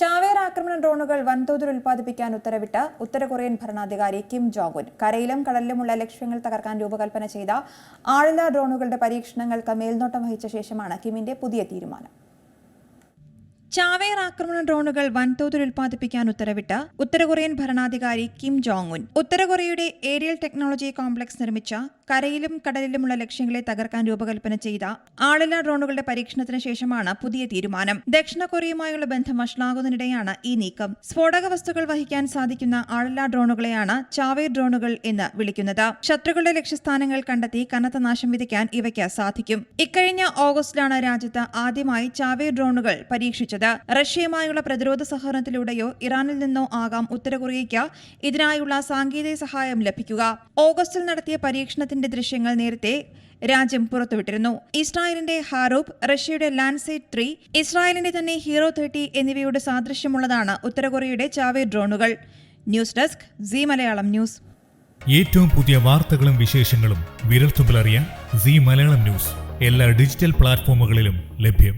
ചാവേർ ആക്രമണ ഡ്രോണുകൾ വൻതോതിൽ ഉൽപ്പാദിപ്പിക്കാൻ ഉത്തരവിട്ട് ഉത്തര കൊറിയൻ ഭരണാധികാരി കിം ജോങ് കരയിലും കടലിലുമുള്ള ലക്ഷ്യങ്ങൾ തകർക്കാൻ രൂപകൽപ്പന ചെയ്ത ആളില്ലാ ഡ്രോണുകളുടെ പരീക്ഷണങ്ങൾക്ക് മേൽനോട്ടം വഹിച്ച ശേഷമാണ് കിമ്മിന്റെ പുതിയ തീരുമാനം. ചാവേർ ആക്രമണ ഡ്രോണുകൾ വൻതോതിൽ ഉൽപ്പാദിപ്പിക്കാൻ ഉത്തരവിട്ട് ഉത്തര കൊറിയൻ ഭരണാധികാരി കിം ജോങ് ഉൻ ഉത്തര കൊറിയയുടെ ഏരിയൽ ടെക്നോളജി കോംപ്ലക്സ് നിർമ്മിച്ച കരയിലും കടലിലുമുള്ള ലക്ഷ്യങ്ങളെ തകർക്കാൻ രൂപകൽപ്പന ചെയ്ത ആളില്ലാ ഡ്രോണുകളുടെ പരീക്ഷണത്തിന് ശേഷമാണ് പുതിയ തീരുമാനം. ദക്ഷിണ കൊറിയയുമായുള്ള ബന്ധം വഷളാകുന്നതിനിടെയാണ് ഈ നീക്കം. സ്ഫോടക വസ്തുക്കൾ വഹിക്കാൻ സാധിക്കുന്ന ആളില്ലാ ഡ്രോണുകളെയാണ് ചാവേർ ഡ്രോണുകൾ എന്ന് വിളിക്കുന്നത്. ശത്രുക്കളുടെ ലക്ഷ്യസ്ഥാനങ്ങൾ കണ്ടെത്തി കനത്ത നാശം വിധിക്കാൻ ഇവയ്ക്ക് സാധിക്കും. ഇക്കഴിഞ്ഞ ഓഗസ്റ്റിലാണ് രാജ്യത്ത് ആദ്യമായി ചാവേർ ഡ്രോണുകൾ പരീക്ഷിച്ചത്. റഷ്യയുമായുള്ള പ്രതിരോധ സഹകരണത്തിലൂടെയോ ഇറാനിൽ നിന്നോ ആകാം ഉത്തര കൊറിയയ്ക്ക് ഇതിനായുള്ള സാങ്കേതിക സഹായം ലഭിക്കുക. ഓഗസ്റ്റിൽ നടത്തിയ പരീക്ഷണത്തിന്റെ ദൃശ്യങ്ങൾ നേരത്തെ രാജ്യം പുറത്തുവിട്ടിരുന്നു. ഇസ്രായേലിന്റെ ഹാറൂബ് റഷ്യയുടെ ലാൻഡ്സേറ്റ് ത്രീ ഇസ്രായേലിന്റെ തന്നെ ഹീറോ തേർട്ടി എന്നിവയുടെ സാദൃശ്യമുള്ളതാണ് ഉത്തര കൊറിയയുടെ ചാവേ ഡ്രോണുകൾ. News desk C Malayalam news. ഏറ്റവും പുതിയ വാർത്തകളും വിശേഷങ്ങളും വിരൽത്തുമ്പിലറിയാൻ സി മലയാളം ന്യൂസ്. എല്ലാ ഡിജിറ്റൽ പ്ലാറ്റ്ഫോമുകളിലും ലഭ്യം.